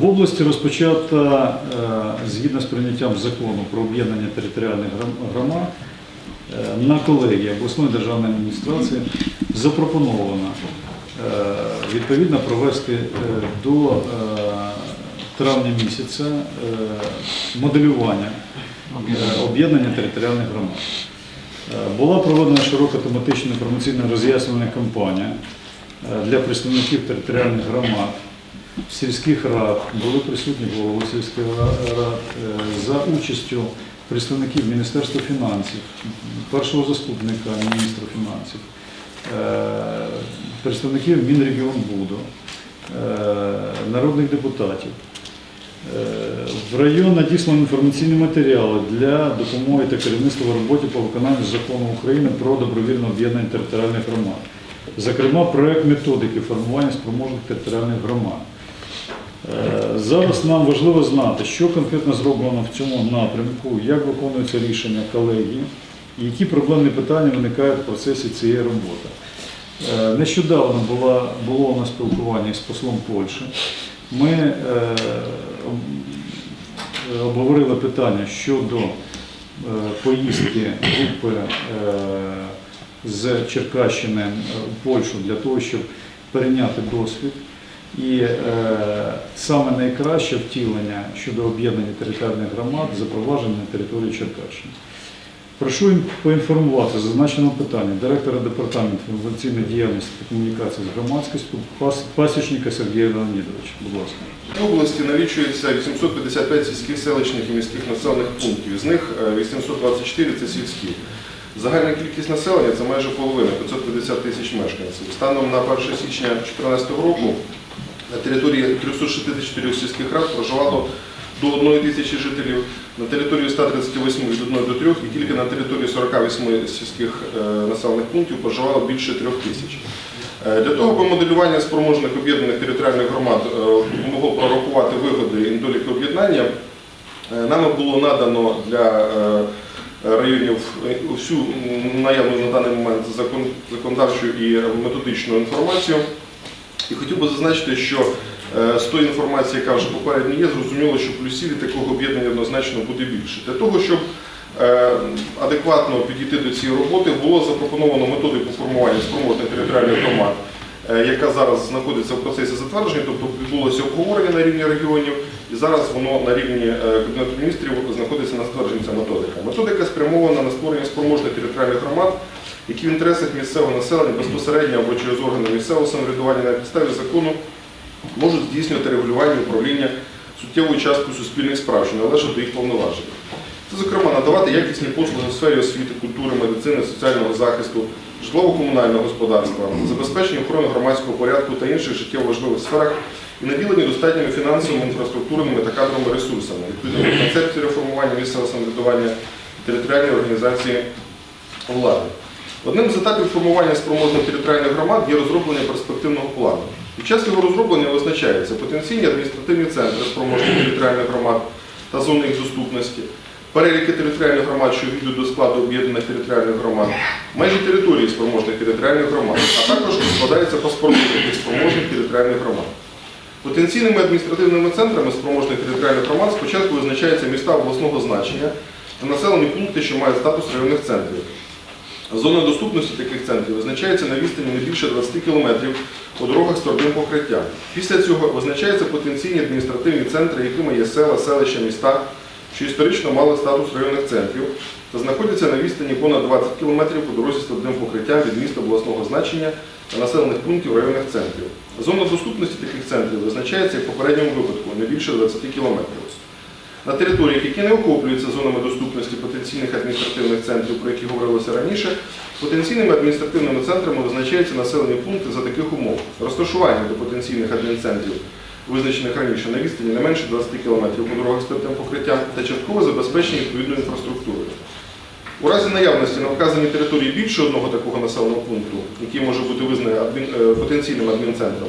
В області розпочата е, згідно з прийняттям закону про об'єднання територіальних громад е, на колегії обласної державної адміністрації запропоновано е, відповідно провести до травня місяця моделювання об'єднання територіальних громад. Була проведена широка тематична інформаційна роз'яснювальна кампанія для представників територіальних громад, сільських рад, були присутні голови сільських рад е, за участю представників Міністерства фінансів, першого заступника міністра фінансів, е, представників Мінрегіонбуду, е, народних депутатів. В район надіслані інформаційні матеріали для допомоги та керівництва в роботі по виконанню закону України про добровільне об'єднання територіальних громад. Зокрема, проект методики формування спроможних територіальних громад. Е, Зараз нам важливо знати, що конкретно зроблено в цьому напрямку, як виконуються рішення колегії, і які проблемні питання виникають в процесі цієї роботи. Е, Нещодавно була, було у нас спілкування з послом Польщі. Ми е, обговорили питання щодо поїздки групи з Черкащини у Польщу для того, щоб перейняти досвід. І е, саме найкраще втілення щодо об'єднання територіальних громад запровадження на території Черкащини. Прошу поінформувати зазначеного питання директора департаменту інноваційної діяльності та комунікації з громадськістю Пас- Пасічника Сергія Леонідовича. Будь ласка. В області налічується 855 сільських селищних і міських населених пунктів. З них е, 824 – це сільські. Загальна кількість населення це майже половина 550 тисяч мешканців. Станом на 1 січня 2014 року на території 364 сільських рад проживало до 1 тисячі жителів, на території 138 від 1 до 3 і тільки на території 48 сільських е, населених пунктів проживало більше 3 тисяч. Е, Для того, аби моделювання спроможних об'єднаних територіальних громад е, могло прорахувати вигоди і недоліки об'єднання, нами було надано для районів всю наявну на даний момент законодавчу і методичну інформацію. І хотів би зазначити, що е, з тої інформації, яка вже попередньо є, зрозуміло, що плюсів від такого об'єднання однозначно буде більше. Для того, щоб е, адекватно підійти до цієї роботи, було запропоновано методику формування спроможних територіальних громад, е, яка зараз знаходиться в процесі затвердження, тобто відбулося обговорення на рівні регіонів, і зараз воно на рівні Кабінету міністрів знаходиться на затвердженні ця методика. Методика спрямована на створення спроможних територіальних громад, які в інтересах місцевого населення безпосередньо або через органи місцевого самоврядування на підставі закону можуть здійснювати регулювання управління суттєвою часткою суспільних справ, що належать до їх повноважень. Це, зокрема, надавати якісні послуги у сфері освіти, культури, медицини, соціального захисту, житлово-комунального господарства, забезпечення охорони громадського порядку та інших життєво важливих сферах і наділені достатніми фінансовими, інфраструктурними та кадровими ресурсами, відповідно концепції реформування місцевого самоврядування територіальної організації влади. Одним з етапів формування спроможних територіальних громад є розроблення перспективного плану. Під час його розроблення визначаються потенційні адміністративні центри спроможних територіальних громад та зони їх доступності, переліки територіальних громад, що війдуть до складу об'єднаних територіальних громад, межі території спроможних територіальних громад, а також складаються паспорти спроможних територіальних громад. Потенційними адміністративними центрами спроможних територіальних громад спочатку визначаються міста обласного значення та населені пункти, що мають статус районних центрів. Зона доступності таких центрів визначається на відстані не більше 20 км по дорогах з твердим покриттям. Після цього визначаються потенційні адміністративні центри, якими є села, селища, міста, що історично мали статус районних центрів та знаходяться на відстані понад 20 км по дорозі з твердим покриттям від міста обласного значення та населених пунктів районних центрів. Зона доступності таких центрів визначається в попередньому випадку не більше 20 км. На територіях, які не охоплюються зонами доступності потенційних адміністративних центрів, про які говорилося раніше, потенційними адміністративними центрами визначаються населені пункти за таких умов. Розташування до потенційних адмінцентрів, визначених раніше на відстані не менше 20 км по дорогах з твердим покриттям та часткове забезпечення відповідною інфраструктурою. У разі наявності на вказаній території більше одного такого населеного пункту, який може бути визнаний е, потенційним адмінцентром,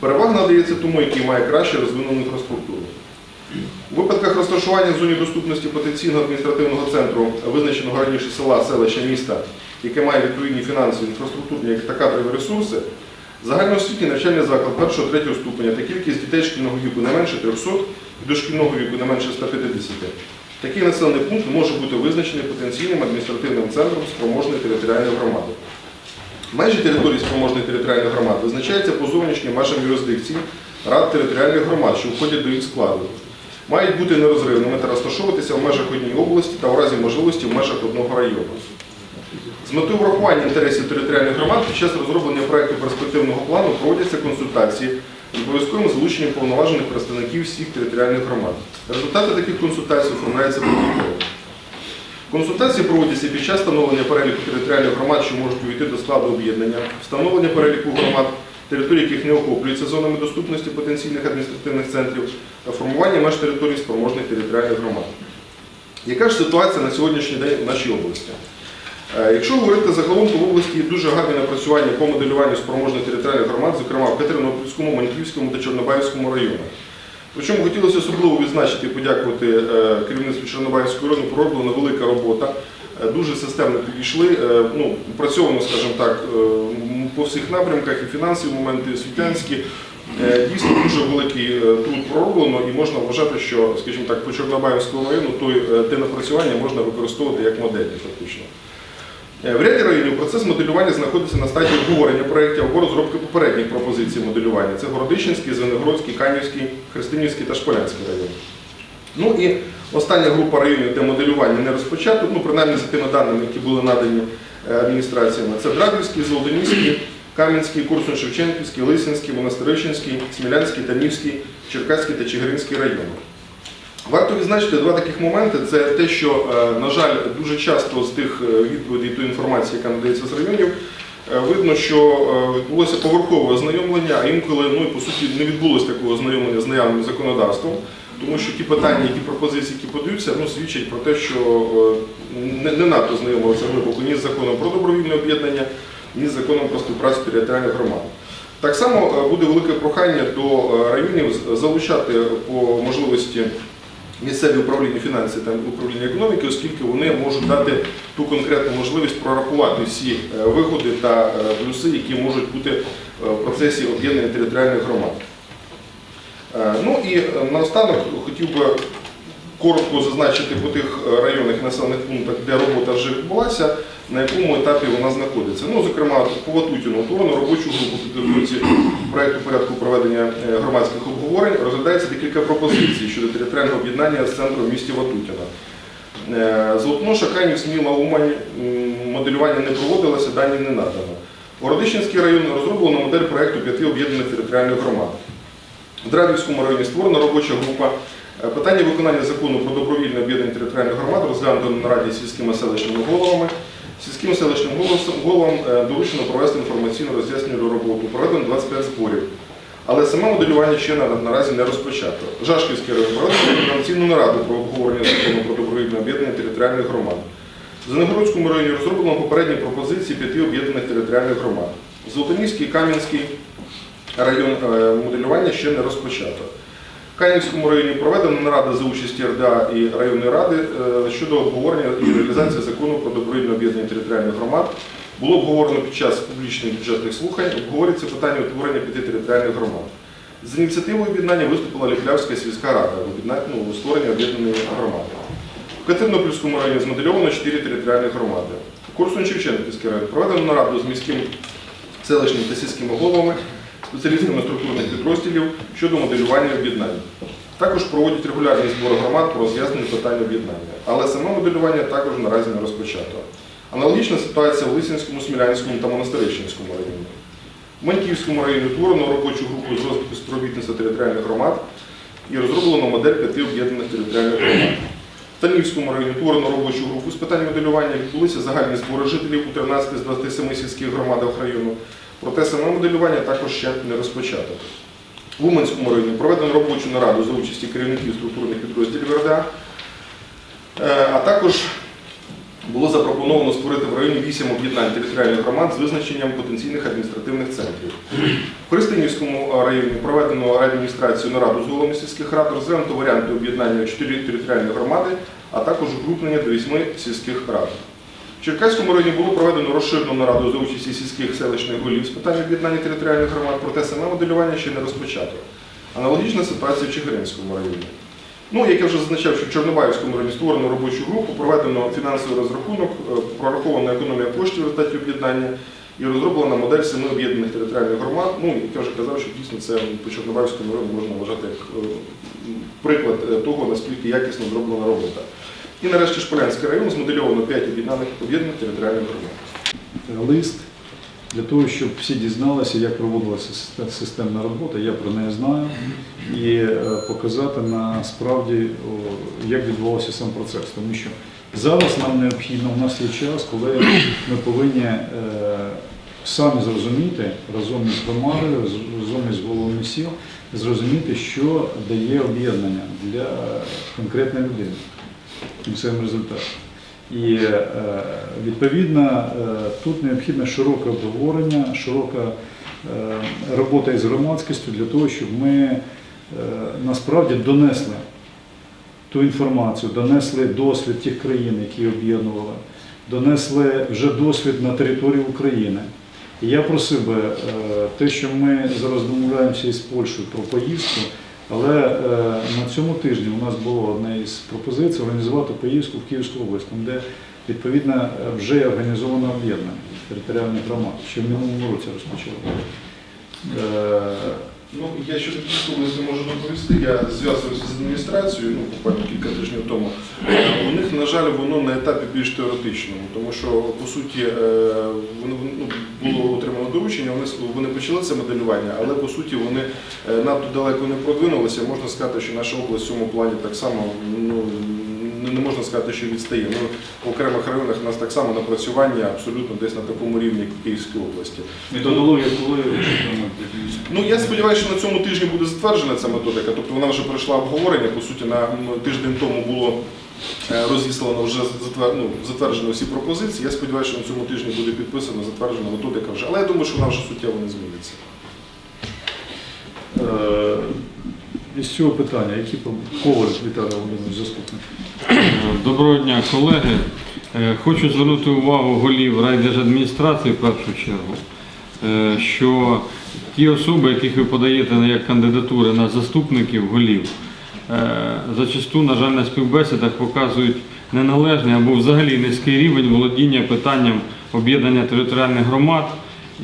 перевага надається тому, який має краще розвинену інфраструктуру. У випадках розташування в зоні доступності потенційного адміністративного центру, визначеного раніше села, селища, міста, яке має відповідні фінансові, інфраструктурні та кадрові ресурси, Загальноосвітній навчальний заклад 1-3 ступеня та кількість дітей шкільного віку не менше 300 і дошкільного віку не менше 150. Такий населений пункт може бути визначений потенційним адміністративним центром спроможної територіальної громади. Межі території спроможної територіальної громади визначаються по зовнішнім межам юрисдикції рад територіальних громад, що входять до їх складу. Мають бути нерозривними та розташовуватися в межах однієї області та у разі можливості в межах одного району. З метою врахування інтересів територіальних громад під час розроблення проекту перспективного плану проводяться консультації з обов'язковим залученням повноважених представників всіх територіальних громад. Результати таких консультацій оформляються протоколом. Консультації проводяться під час встановлення переліку територіальних громад, що можуть увійти до складу об'єднання, встановлення переліку громад, території яких не охоплюються зонами доступності потенційних адміністративних центрів, формування меж територій спроможних територіальних громад. Яка ж ситуація на сьогоднішній день в нашій області? Е, Якщо говорити загалом, то в області є дуже гарне напрацювання по моделюванню спроможних територіальних громад, зокрема в Катеринопільському, Маньківському та Чорнобаївському районах. Причому хотілося особливо відзначити і подякувати е, керівництву Чорнобаївського району, пророблена велика робота. Е, Дуже системно підійшли, ну, працьовано, скажімо так, по всіх напрямках, і фінансові моменти, і освітянські. Е, Дійсно дуже великий е, труд пророблено і можна вважати, що, скажімо так, по Чорнобаївському району те напрацювання можна використовувати як модель фактично. Е, В ряді районів процес моделювання знаходиться на стадії обговорення проєктів або розробки попередніх пропозицій моделювання. Це Городищенський, Звенигородський, Канівський, Христинівський та Шполянський район. Ну і остання група районів, де моделювання не розпочато, ну принаймні за тими даними, які були надані адміністраціями, це Драбівський, Золотоніський, Кам'янський, Курсун-Шевченківський, Лисинський, Монастирищенський, Смілянський, Танівський, Черкаський та Чигиринський райони. Варто відзначити два таких моменти. Це те, що, е, на жаль, дуже часто з тих е, відповідей тої інформації, яка надається з районів, е, видно, що відбулося поверхове ознайомлення, а інколи ну, і, по суті не відбулося такого ознайомлення з наявним законодавством, тому що ті питання, ті пропозиції, які подаються, ну, свідчать про те, що не надто знайомилися глибоко ні з законом про добровільне об'єднання, ні з законом про співпрацю територіальних громад. Так само е, буде велике прохання до е, районів залучати по можливості місцеві управління фінансів та управління економіки, оскільки вони можуть дати ту конкретну можливість прорахувати всі е, виходи та плюси, які можуть бути в процесі об'єднання територіальних громад. Ну і наостанок хотів би коротко зазначити по тих районних населених пунктах, де робота вже відбулася, на якому етапі вона знаходиться. Ну, зокрема, по Ватутіну утворено робочу групу підготовці проєкту порядку проведення е, громадських обговорень. Розглядається декілька пропозицій щодо територіального об'єднання з центром в місті Ватутіна. Е, Золотоноша, Канів, Сміла, Умань моделювання не проводилося, дані не надано. Городищенський район розроблено модель проєкту п'яти об'єднаних територіальних громад. В Драбівському районі створена робоча група. Е, Питання виконання закону про добровільне об'єднання територіальних громад розглянуто на нараді з сільськими селищними головами. Сільським селищним головам е, доручено провести інформаційну роз'яснювальну роботу. Проведено 25 зборів. Але саме моделювання ще на- наразі не розпочато. Жашківський район координаційну нараду про обговорення закону про добровільне об'єднання територіальних громад. В Зеленогородському районі розроблено попередні пропозиції п'яти об'єднаних територіальних громад. Золотоніський, Кам'янський район е, моделювання ще не розпочато. В Канівському районі проведена нарада за участі РДА і районної ради е, щодо обговорення і реалізації закону про добровільне об'єднання територіальних громад. Було обговорено під час публічних бюджетних слухань, обговорюється питання утворення п'яти територіальних громад. З ініціативою об'єднання виступила Ліплявська сільська рада ну, створення об'єднаної громади. В Катеринопільському районі змоделювано чотири територіальні громади. В Корсун-Шевченківський район проведено нараду з міським селищними та сільськими головами, спеціалістами структурних підрозділів щодо моделювання об'єднань. Також проводять регулярні збори громад по роз'ясненню питань об'єднання. Але саме моделювання також наразі не розпочато. Аналогічна ситуація в Лисинському, Смілянському та Монастирищенському районі. В Маньківському районі утворено робочу групу з розвитку співробітництва територіальних громад і розроблено модель п'яти об'єднаних територіальних громад. В Танівському районі утворено робочу групу з питань моделювання, відбулися загальні збори жителів у 13 з 27 сільських громадах району. Проте саме моделювання також ще не розпочато. В Уманському районі проведено робочу нараду за участі керівників структурних підрозділів РДА, Е, а також було запропоновано створити в районі 8 об'єднань територіальних громад з визначенням потенційних адміністративних центрів. В Христинівському районі проведено адміністрацію нараду з головами сільських рад, розглянуто варіанти об'єднання 4 територіальні громади, а також укрупнення до 8 сільських рад. В Черкаському районі було проведено розширену нараду за участі сільських селищних голів з питань об'єднання територіальних громад, проте саме моделювання ще не розпочато. Аналогічна ситуація в Чигиринському районі. Ну, як я вже зазначав, що в Чорнобаївському районі створено робочу групу, проведено фінансовий розрахунок, е, прорахована економія коштів в результаті об'єднання і розроблена модель семи об'єднаних територіальних громад. Ну, як я вже казав, що дійсно це по Чорнобаївському району можна вважати як е, приклад е, того, наскільки якісно зроблена робота. І нарешті Шполянський район змодельовано 5 об'єднаних об'єднаних територіальних громад. лист для того, щоб всі дізналися, як проводилася системна робота. Я про неї знаю. І е, показати насправді, як відбувався сам процес. Тому що зараз нам необхідно, у нас є час, коли ми повинні е, самі зрозуміти разом із громадою, разом із головами сіл, зрозуміти, що дає об'єднання для конкретної людини кінцевим результатом. І е, відповідно е, тут необхідне широке обговорення, широка е, робота із громадськістю для того, щоб ми насправді донесли ту інформацію, донесли досвід тих країн, які об'єднували, донесли вже досвід на території України. І я просив би те, що ми зараз домовляємося із Польщею про поїздку, але е, на цьому тижні у нас було одна із пропозицій організувати поїздку в Київську область, там, де відповідно е, вже є організовано об'єднання територіальних громад, що в минулому році розпочали. Я щодо не можу доповісти. Я зв'язувався з адміністрацією, ну, буквально кілька тижнів тому. Е, У них, на жаль, воно на етапі більш теоретичному, тому що, по суті, е, воно ну, було отримано доручення, вони, вони почали це моделювання, але по суті вони е, надто далеко не продвинулися. Можна сказати, що наша область в цьому плані так само ну, не- можна сказати, що відстає. Ну, в окремих районах у нас так само напрацювання абсолютно десь на такому рівні, як в Київській області. Методологія коли Ну я сподіваюся, що на цьому тижні буде затверджена ця методика. Тобто вона вже пройшла обговорення. По суті, на тиждень тому було е, розіслано вже ну, затверджено всі пропозиції. Я сподіваюся, що на цьому тижні буде підписана, затверджена методика вже. Але я думаю, що вона вже суттєво не зміниться. Із цього питання, які Коваль Віталій Володимирович, заступник. Доброго дня, колеги. Е, Хочу звернути увагу голів райдержадміністрації в першу чергу, е, що ті особи, яких ви подаєте як кандидатури на заступників голів, е, зачасту, на жаль, на співбесідах показують неналежний або взагалі низький рівень володіння питанням об'єднання територіальних громад,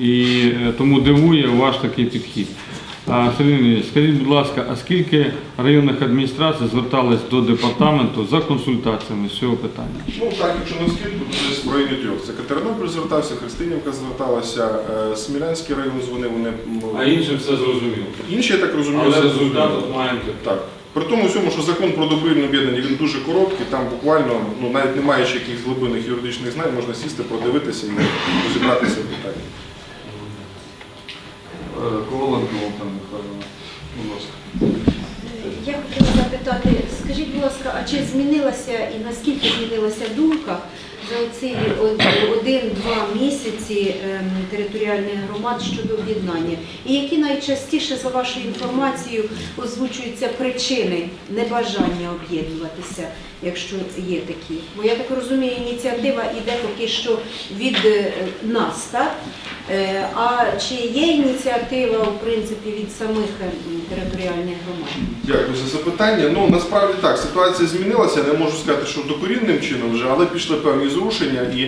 і тому дивує ваш такий підхід. А, Сергій скажіть, будь ласка, а скільки районних адміністрацій звертались до департаменту за консультаціями з цього питання? Ну так, якщо на скидку, то десь в районі трьох. Це Катеринополь звертався, Христинівка зверталася, е, Смілянський район дзвонив, вони м, іншим все зрозуміло. інші, я так розумію, все зрозуміло. маємо. Так. При тому всьому, що закон про добровільне об'єднання він дуже короткий, там буквально, ну навіть не маючи якихось глибинних юридичних знань, можна сісти, продивитися і розібратися в питанні. Коваленко Володимир Михайловна, будь ласка. Я хотіла запитати, скажіть, будь ласка, а чи змінилася і наскільки змінилася думка за ці один-два місяці ем, територіальних громад щодо об'єднання? І які найчастіше, за вашою інформацією, озвучуються причини небажання об'єднуватися, якщо є такі? Бо я так розумію, ініціатива йде поки що від е, нас, так? Е, А чи є ініціатива, в принципі, від самих ем, територіальних громад? Дякую за запитання. Ну насправді так, ситуація змінилася. Не можу сказати, що докорінним чином вже, але пішли певні зрушення. І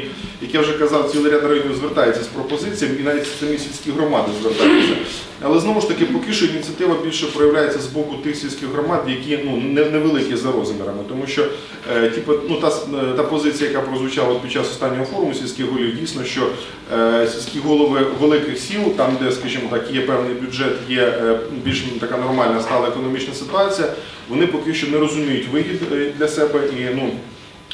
як я вже казав, цілий ряд районів звертається з пропозиціями, і навіть самі сільські громади звертаються. Але знову ж таки, поки що ініціатива більше проявляється з боку тих сільських громад, які ну невеликі за розмірами, тому що е, типу, ну, та, е, та позиція, яка прозвучала під час останнього форуму сільських голів, дійсно, що е, сільські голови великих сіл, там, де, скажімо так, є певний бюджет, є е, більш така нормальна стала економічна ситуація, вони поки що не розуміють вигід е, для себе і ну.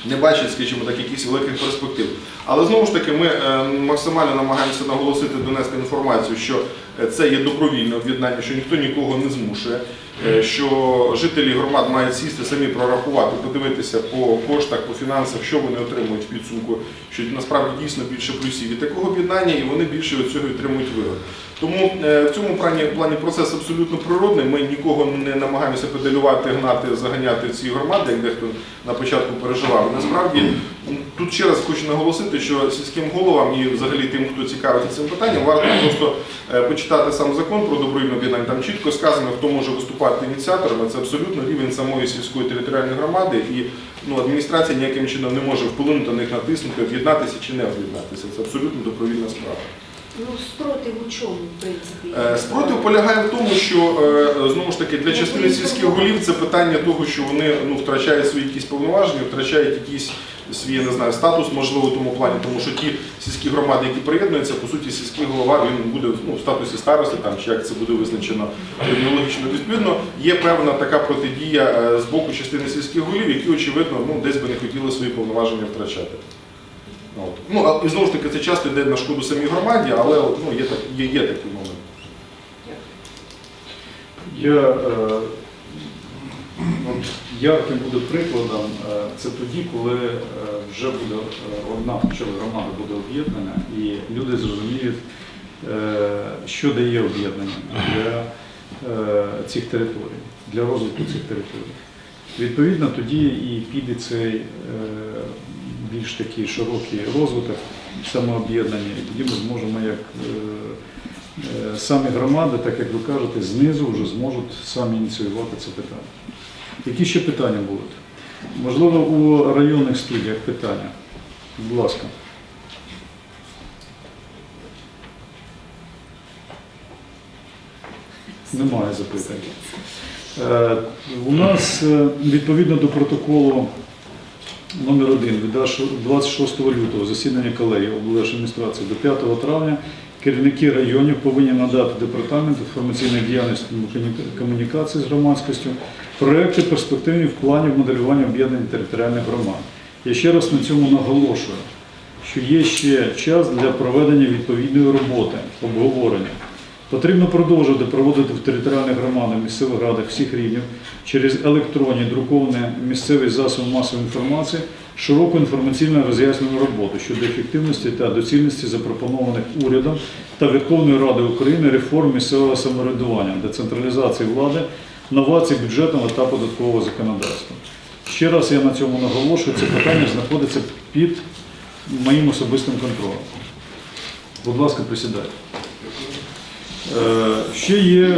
Не бачать, скажімо так, якихось великих перспектив. Але знову ж таки, ми е, максимально намагаємося наголосити, донести інформацію, що це є добровільне об'єднання, що ніхто нікого не змушує, е, що жителі громад мають сісти самі прорахувати, подивитися по коштах, по фінансах, що вони отримують в підсумку, що насправді дійсно більше плюсів від такого об'єднання, і вони більше від цього отримують вигод. Тому е, в цьому плані, плані процес абсолютно природний. Ми нікого не намагаємося педалювати, гнати, заганяти в ці громади, як дехто на початку переживав. Насправді Тут ще раз хочу наголосити, що сільським головам і взагалі тим, хто цікавиться цим питанням, варто просто е, почитати сам закон про добровільне об'єднання. Там чітко сказано, хто може виступати ініціатором. Це абсолютно рівень самої сільської територіальної громади, і ну, адміністрація ніяким чином не може вплинути на них натиснути, об'єднатися чи не об'єднатися. Це абсолютно добровільна справа. Ну, спротив у чому, в принципі? Е, Спротив полягає в тому, що е, знову ж таки для частини сільських голів це питання того, що вони ну, втрачають свої якісь повноваження, втрачають якийсь свій я не знаю, статус, можливо, в тому плані, тому що ті сільські громади, які приєднуються, по суті, сільський голова він буде ну, в статусі старости, там чи як це буде визначено термінологічно. Відповідно, є певна така протидія е, з боку частини сільських голів, які очевидно ну, десь би не хотіли свої повноваження втрачати. От. Ну, і знову ж таки, це часто йде на шкоду самій громаді, але от, ну, є, так, є, є такий момент. Я, е, ярким буде прикладом, е, це тоді, коли е, вже буде е, одна громада буде об'єднана і люди зрозуміють, що дає об'єднання для цих територій, для розвитку цих територій. Відповідно, тоді і піде цей більш такий широкий розвиток самооб'єднання, і тоді ми зможемо як е, е, самі громади, так як ви кажете, знизу вже зможуть самі ініціювати це питання. Які ще питання будуть? Можливо, у районних студіях питання. Будь ласка. Немає запитань. Е, У нас відповідно до протоколу номер 1 від 26 лютого засідання колегії облдержадміністрації до 5 травня керівники районів повинні надати департамент інформаційної діяльності комунікації з громадськістю проекти в плані моделювання об'єднання територіальних громад. Я ще раз на цьому наголошую, що є ще час для проведення відповідної роботи, обговорення. Потрібно продовжувати проводити в територіальних громадах, місцевих радах всіх рівнів через електронні друковані місцеві засоби масової інформації широку інформаційну роз'яснювальну роботу щодо ефективності та доцільності запропонованих урядом та Верховною Радою України реформ місцевого самоврядування, децентралізації влади, новацій бюджетного та податкового законодавства. Ще раз я на цьому наголошую, це питання знаходиться під моїм особистим контролем. Будь ласка, присідайте. Е, Ще є